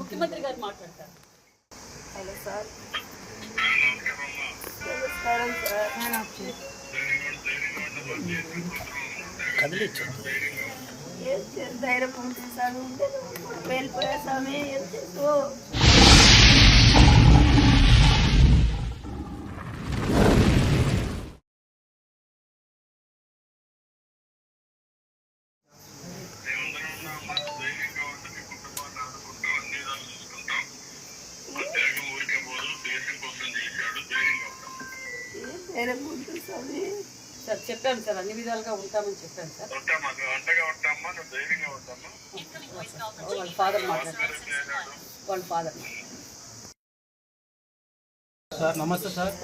ముఖ్యమంత్రి గారు మాట్లాడతారు. Hello sir. నమస్కారం సార్. ధైర్యం ఉంటే వెళ్ళిపోయా స్వామి ఏం చేసుకో స్వామి. సార్ చెప్పాను సార్ అన్ని విధాలుగా ఉంటామని చెప్పాను సార్. వాళ్ళ ఫాదర్ మాట్లాడతారు వాళ్ళ ఫాదర్. సార్ నమస్తే సార్.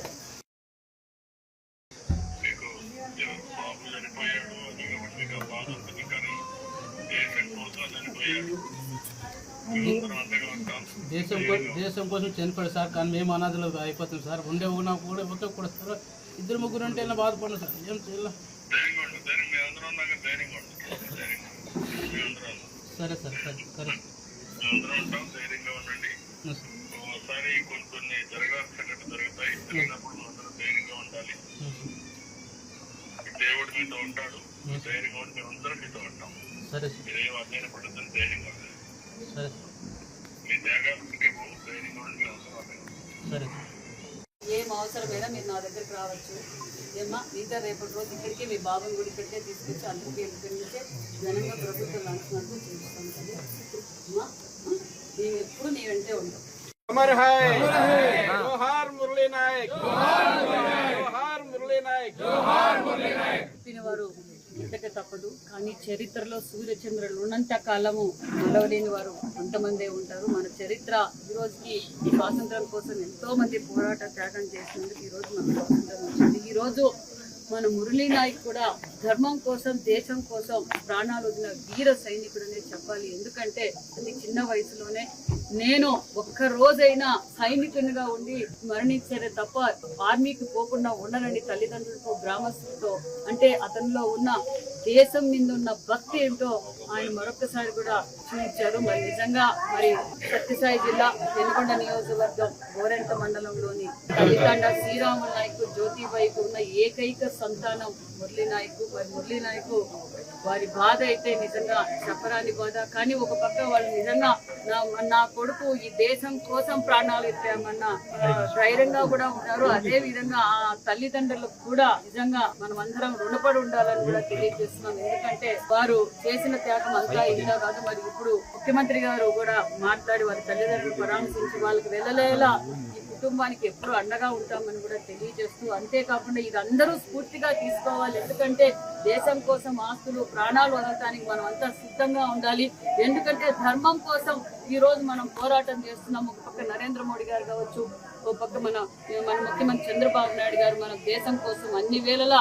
దేశం దేశం కోసం చనిపోయాడు సార్ కానీ మేము అనాథలు అయిపోతాం సార్. ఉండే ఉన్నా కూడా ఒక్క కూడా సార్ ఇద్దరు ముగ్గురు ఉంటే ఇలా బాధపడిన సార్. ఏం చేయాలి. సరే సార్ సరే సరే. ఉంటాం. ఒకసారి కొన్ని కొన్ని జరుగుతాయి. జరిగినప్పుడు అందరూ ధైర్యంగా ఉండాలి. దేవుడు మీతో ఉంటాడు. ధైర్యంగా మీతో ఉంటాం. సరే సార్. మీరేం అధ్యయన పడుతుంది ధైర్యంగా ఉండాలి సరే మీ ధైర్యంగా ఉండి ఉంటాం. సరే. అవసరమైనా మీరు నా దగ్గరికి రావచ్చు. ఏమ్మా మిగతా రేపటి రోజు ఇక్కడికి మీ బాబుని గుడి ఇక్కడికే తీసుకొచ్చి అందరికీ ఇక్కడి ఘనంగా ప్రభుత్వం నడుచుకున్నట్టు చూపిస్తాను కదా అమ్మా నేను ఎప్పుడు నీ వెంటే ఉంటాం. అమర్ హై! మురళీ నాయక్! జోహార్ మురళీ నాయక్! మురళీ నాయక్! తినేవారు ఇంతక తప్పదు కానీ చరిత్రలో సూర్యచంద్రులు ఉన్నంత కాలము నిలవలేని వారు కొంతమందే ఉంటారు. మన చరిత్ర ఈ రోజుకి స్వాతంత్రం కోసం ఎంతో మంది పోరాట త్యాగం చేసినందుకు ఈ రోజు స్వాతంత్రం వచ్చింది. ఈ రోజు మన మురళీ నాయక్ కూడా ధర్మం కోసం దేశం కోసం ప్రాణాలు వదిలిన వీర సైనికుడనే చెప్పాలి. ఎందుకంటే అది చిన్న వయసులోనే నేను ఒక్క రోజైనా సైనికునిగా ఉండి మరణించారే తప్ప ఆర్మీకి పోకుండా ఉండనని తల్లిదండ్రులతో గ్రామస్తులతో అంటే అతనిలో ఉన్న దేశం మీద ఉన్న భక్తి ఏంటో ఆయన మరొకసారి కూడా చూపించారు. మరి నిజంగా మరి సత్యసాయి జిల్లా వెనుకొండ నియోజకవర్గం గోరెంట మండలంలోని తల్లితండ శ్రీరాముల నాయకు జ్యోతిబాయికు ఉన్న ఏకైక సంతానం మురళీ నాయకు. మరి మురళీ నాయకు వారి బాధ అయితే నిజంగా చెప్పరాని బాధ. కానీ ఒక పక్క వాళ్ళు నిజంగా నా నా కొడుకు ఈ దేశం కోసం ప్రాణాలు ఎత్తామన్న ధైర్యంగా కూడా ఉన్నారు అదే విధంగా ఆ తల్లిదండ్రులకు కూడా నిజంగా మనం అందరం రుణపడి ఉండాలని కూడా తెలియజేస్తున్నాం ఎందుకంటే వారు చేసిన త్యాగం అంతా ఇంత కాదు మరి ఇప్పుడు ముఖ్యమంత్రి గారు కూడా మాట్లాడి వారి తల్లిదండ్రులు పరామర్శించి వాళ్ళకి వెళ్ళలేలా ఈ కుటుంబానికి ఎప్పుడు అండగా ఉంటామని కూడా తెలియజేస్తూ అంతేకాకుండా ఇది అందరూ స్ఫూర్తిగా తీసుకోవాలి. ఎందుకంటే దేశం కోసం ఆస్తులు ప్రాణాలు వదలటానికి మనం అంతా సిద్ధంగా ఉండాలి. ఎందుకంటే ధర్మం కోసం ఈ రోజు మనం పోరాటం చేస్తున్నాం ఒక పక్క నరేంద్ర మోడీ గారు కావచ్చు ఒక పక్క మన మన ముఖ్యమంత్రి చంద్రబాబు నాయుడు గారు మన దేశం కోసం అన్ని వేళలా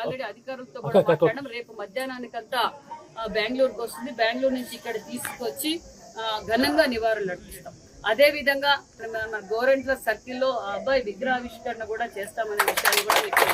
ఆల్రెడీ అధికారులతో కూడా మాట్లాడడం రేపు మధ్యాహ్నానికంతా ఆ, బెంగళూరుకు వస్తుంది. బెంగళూరు నుంచి ఇక్కడ తీసుకొచ్చి ఆ, ఘనంగా నివారణలు అర్పిస్తాం. అదే విధంగా మన గోరెంట్ల సర్కిల్లో అబ్బాయి విగ్రహావిష్కరణ కూడా చేస్తామనే విషయాన్ని కూడా మీకు.